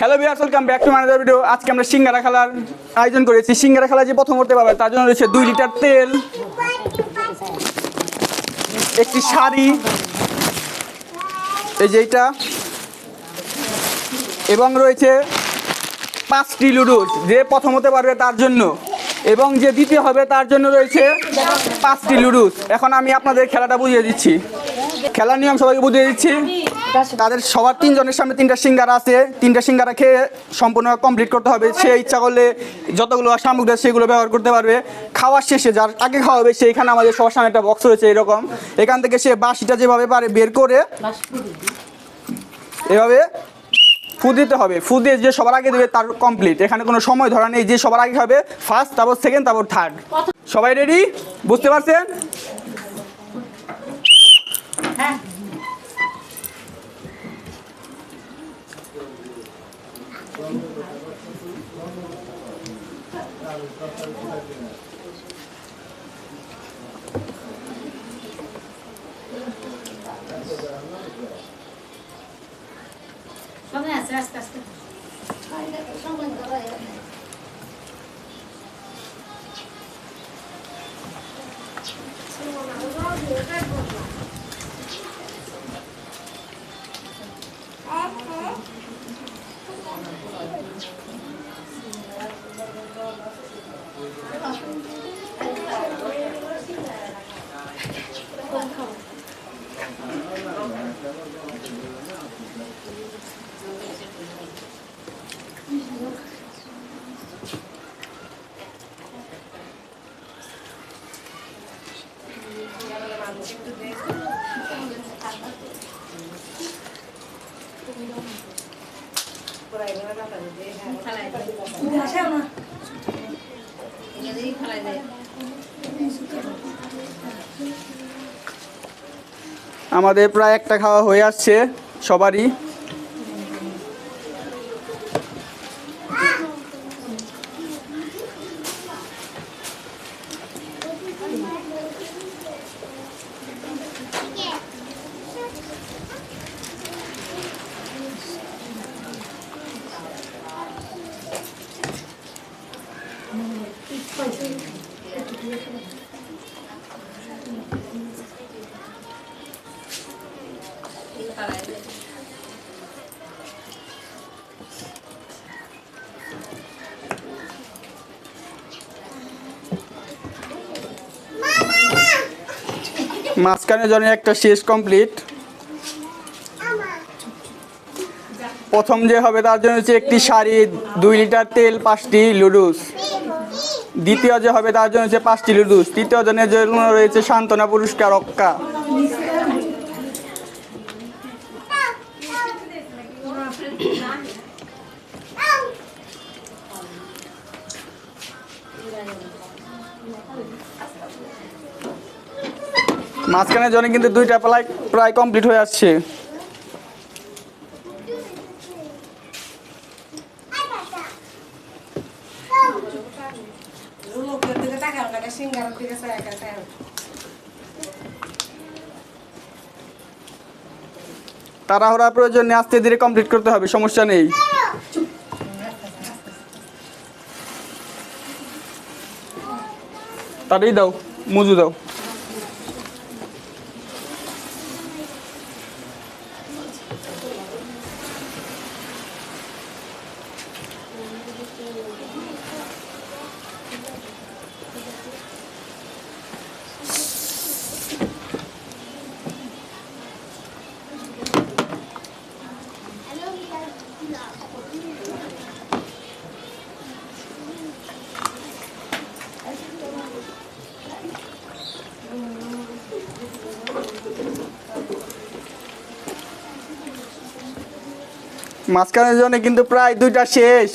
Hello viewers welcome back to মানাদার video আজকে আমরা সিঙ্গারা খেলার আয়োজন করেছি। সিঙ্গারা খেলা যে প্রথম করতে পারবে তার জন্য রয়েছে দুই লিটার তেল, একটি শাড়ি, এই যে এইটা এবং রয়েছে পাঁচটি লুডুস যে প্রথম হতে পারবে তার জন্য। এবং যে দ্বিতীয় হবে তার জন্য রয়েছে পাঁচটি লুডুস এখন আমি আপনাদের খেলাটা বুঝিয়ে দিচ্ছি। খেলার নিয়ম সবাইকে বুঝিয়ে দিচ্ছি। তাদের সবার তিনজনের সামনে তিনটা সিঙ্গারা আছে তিনটা সিঙ্গারা খেয়ে সম্পূর্ণ কমপ্লিট করতে হবে। সে ইচ্ছা করলে যতগুলো সামগ্রী আছে সেগুলো ব্যবহার করতে পারবে। খাওয়ার শেষে যার আগে খাওয়া হবে সেইখানে আমাদের সবার সামনে একটা বক্স রয়েছে এরকম। এখান থেকে সে বাঁশিটা যেভাবে পারে বের করে এভাবে ফু দিতে হবে। ফু দিয়ে যে সবার আগে দেবে তার কমপ্লিট এখানে কোনো সময় ধরা নেই। যে সবার আগে হবে ফার্স্ট তারপর সেকেন্ড তারপর থার্ড সবাই রেডি বুঝতে পারছেন? সামনে どうやってなる? আমাদের প্রায় একটা খাওয়া হয়ে আসছে সবারই। মাঝখানে জন্য একটা শেষ কমপ্লিট। প্রথম যে হবে তার জন্য হচ্ছে একটি শাড়ি, দুই লিটার তেল, পাঁচটি লুডুস। দ্বিতীয় যে হবে তার জন্য হচ্ছে পাঁচটি লুডুস তৃতীয় জনের জন্য রয়েছে সান্ত্বনা, পুরস্কার অক্কা মাঝখানের জন্য কিন্তু দুইটা প্রায় প্রায় কমপ্লিট হয়ে আসছে। তাড়াহুড়া প্রয়োজন আস্তে ধীরে কমপ্লিট করতে হবে সমস্যা নেই। তাড়াতাড়ি দাও মুজু দাও। মাঝখানের জন্য কিন্তু প্রায় দুইটা শেষ।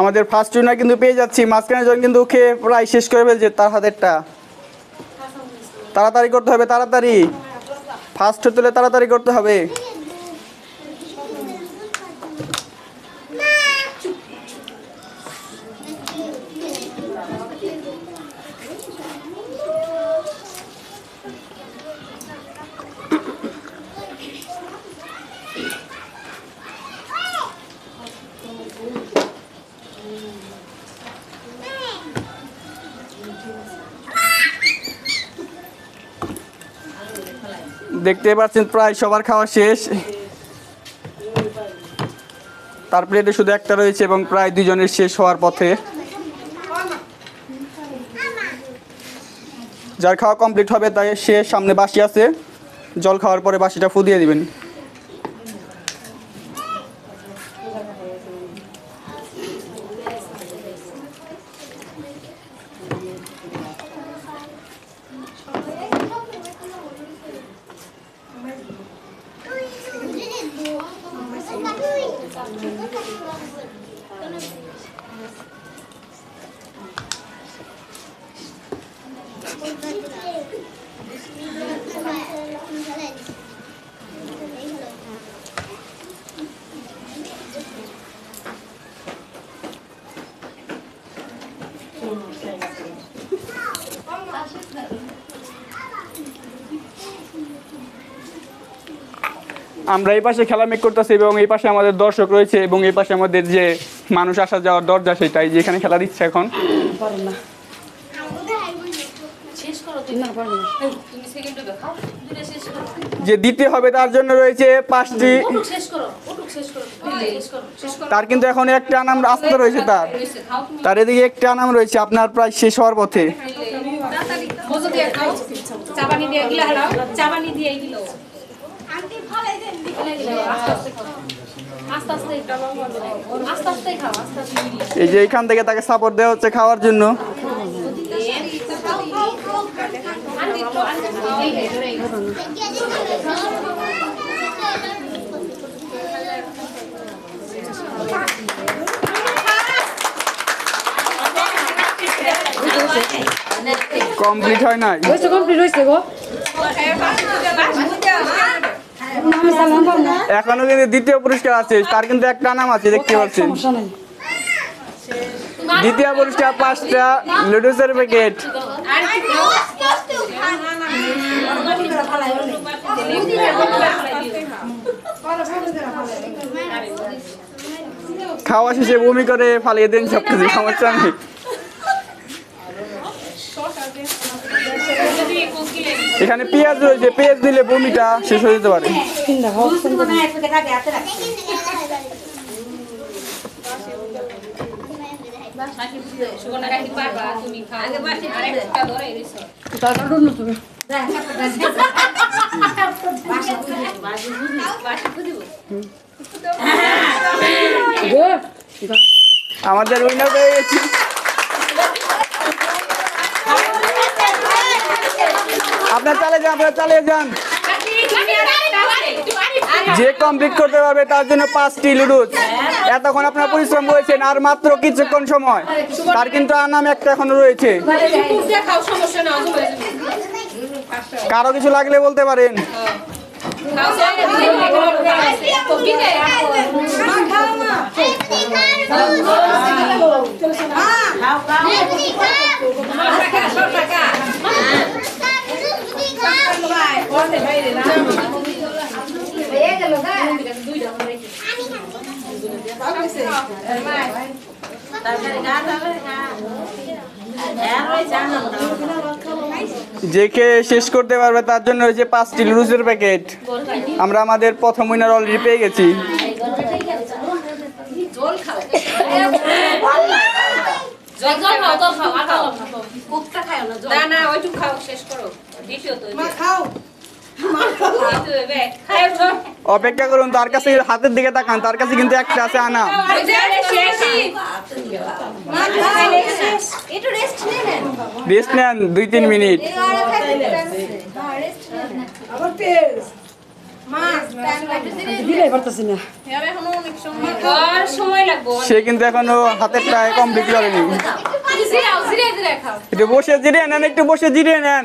আমাদের ফার্স্ট উইনার কিন্তু পেয়ে যাচ্ছি। মাঝখানে জন কিন্তু খেয়ে প্রায় শেষ করে ফেলছে তার হাতেরটা। তাড়াতাড়ি করতে হবে, তাড়াতাড়ি। ফার্স্ট হতে হলে তাড়াতাড়ি করতে হবে। দেখতে পাচ্ছেন, প্রায় সবার খাওয়া শেষ। তার প্লেটে শুধু একটা রয়েছে এবং প্রায় দুজনের শেষ হওয়ার পথে। যার খাওয়া কমপ্লিট হবে, তাই সে সামনে বাসি আছে। জল খাওয়ার পরে বাসিটা ফুদিয়ে দিবেন। আমরা এই পাশে খেলা মেক করতেছি এবং এই পাশে আমাদের দর্শক রয়েছে এবং এই পাশে আমাদের যে মানুষ আসা যাওয়ার দরজা সেটাই যে এখানে খেলা দিচ্ছে এখন শেষ করো তুমি না পারবে না তুমি সেকেন্ডে দেখাও দুটো শেষ করো যে দিতে হবে তার জন্য রয়েছে পাঁচটি ওটুক শেষ করো ওটুক শেষ করো শেষ করো শেষ করো তার কিন্তু এখন একটা নাম রাস্তা রয়েছে তার তার এদিকে একটা নাম রয়েছে আপনার প্রায় শেষ হওয়ার পথে মজা দিয়ে খাও চাবানি দিয়ে গিলা হারাও চাবানি দিয়ে গিলো আন্টি ভালো এই যে আস্তে আস্তে খাও আস্তে আস্তে আস্তে আস্তে খাও আস্তে আস্তে গিলো এই যে এখান থেকে তাকে সাপোর্ট দেওয়া হচ্ছে খাওয়ার জন্য কমপ্লিট হয় নাই? হয়েছে কমপ্লিট হয়েছে গো। এখনও কিন্তু দ্বিতীয় পুরস্কার আছে তার কিন্তু একটা নাম আছে দেখতে পাচ্ছেন। দ্বিতীয় পুরস্কার পাঁচটা লুডুসের প্যাকেট খাওয়া শেষে বমি করে ফালিয়ে দিন সব কিছু সমস্যা নেই। এখানে পেঁয়াজ রয়েছে পেঁয়াজ দিলে বমিটা শেষ হয়ে যেতে পারে তিনটা খাও সুগন্ধা কাকি পারবা তুমি খাও আগে বাসি আরেকটা ধরে দিছো তারপর ডুব না তুমি বাসি খুদিব গো আমাদের উইনার গেছি। আপনার চালিয়ে যান, আপনারা চালিয়ে যান। যে কমপ্লিট করতে পারবে, তার জন্য পাঁচটি লুডুস। এতক্ষণ আপনার পরিশ্রম করেছেন আর মাত্র কিছুক্ষণ সময়। তার কিন্তু আনাম একটা এখনও রয়েছে। কারও কিছু লাগলে বলতে পারেন। যে খেয়ে শেষ করতে পারবে তার জন্য রয়েছে পাঁচটি লুজের প্যাকেট। আমরা আমাদের প্রথম উইনার অলরেডি পেয়ে গেছি। খাও জল খাও জল খাও আগাও কোকটা খায় না না না ওইটুকু খাও শেষ করো। দ্বিতীয় তো মা খাও। অপেক্ষা করুন তার কাছে হাতের দিকে তাকান তার কাছে কিন্তু একটা আছে আনা। রেস্ট নেন দুই তিন মিনিট। সে কিন্তু এখনও হাতের টায় কমপ্লিট করেনি। একটু বসে জিরিয়ে নেন একটু বসে জিরিয়ে নেন।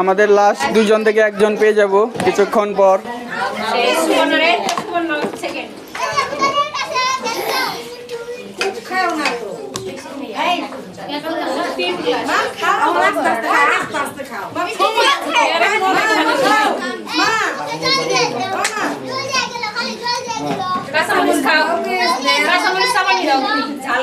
আমাদের লাস্ট দুজন থেকে একজন পেয়ে যাব কিছুক্ষণ পর। ঝাল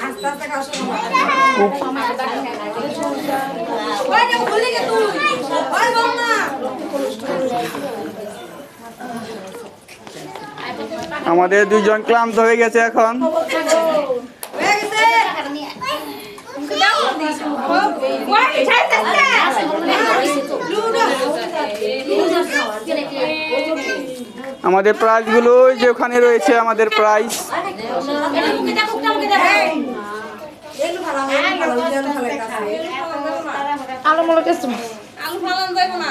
আস্তে আস্তে খাও শোনো ভুলে গে তুই বল না আমাদের দুজন ক্লান্ত হয়ে গেছে এখন। আমাদের প্রাইজগুলো যে ওখানে রয়েছে, আমাদের প্রাইজ মনে না।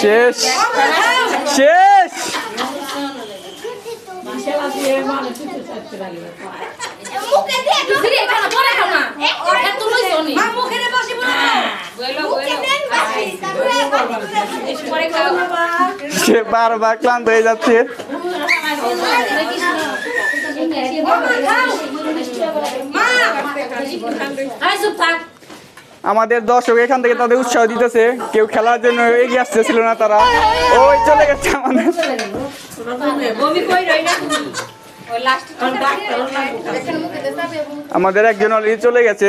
শেষ। শেষ। মুখে দিয়ে খাও না। মুখে সে বারবার ক্লান্ত হয়ে যাচ্ছে আমাদের দর্শক এখান থেকে তাদের উৎসাহ দিতেছে। কেউ খেলার জন্য এগিয়ে আসতেছিল না তারা। ওই চলে গেছে আমাদের। আমাদের একজন অলরেডি চলে গেছে।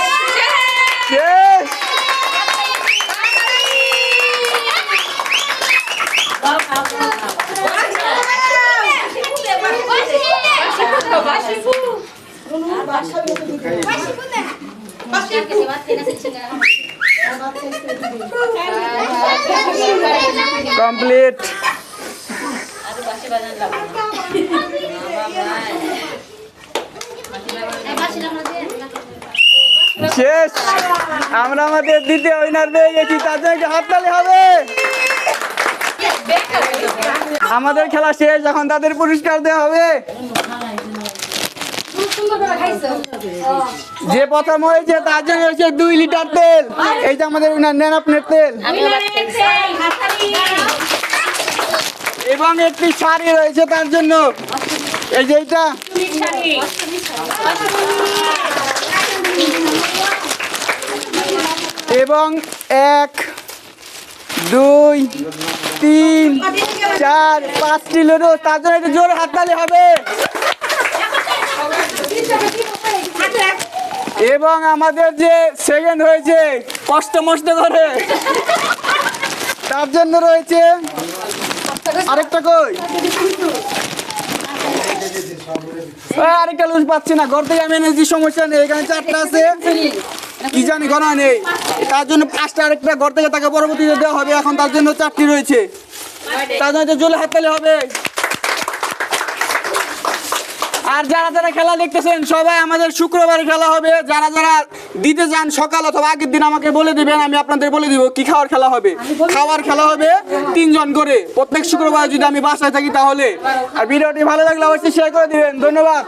কমপ্লিট শেষ। আমরা আমাদের দ্বিতীয় উইনার পেয়ে গেছি, তার জন্য হাততালি হবে। আমাদের খেলা শেষ, এখন তাদের পুরস্কার দেওয়া হবে। যে প্রথম হয়েছে তার জন্য হয়েছে দুই লিটার তেল। এই যে আমাদের উইনার নেন আপনার তেল। এবং একটি শাড়ি রয়েছে তার জন্য। এই যে এইটা। এবং এক, দুই, তিন, চার, পাঁচটি লুডো। তার জন্য একটু জোরে হাততালি হবে। এবং আমাদের যে সেকেন্ড হয়েছে, কষ্ট মষ্ট করে। তার জন্য রয়েছে আরেকটা কই? আরেকটা লুজ পাচ্ছি না, ঘর থেকে আমি এনেছি, সমস্যা নেই, এখানে চারটা আছে। কি জানি ঘর নেই তার জন্য পাঁচটা আরেকটা ঘর থেকে তাকে পরবর্তীতে দেওয়া হবে, এখন তার জন্য চারটি রয়েছে। তার জন্য জলে হাততালি হবে। আর যারা যারা খেলা দেখতেছেন সবাই আমাদের শুক্রবার খেলা হবে। যারা যারা দিতে যান সকাল অথবা আগের দিন আমাকে বলে দিবেন আমি আপনাদের বলে দিব কি খাওয়ার খেলা হবে। খাওয়ার খেলা হবে তিনজন করে। প্রত্যেক শুক্রবার যদি আমি বাসায় থাকি তাহলে। আর ভিডিওটি ভালো লাগলে অবশ্যই শেয়ার করে দিবেন। ধন্যবাদ।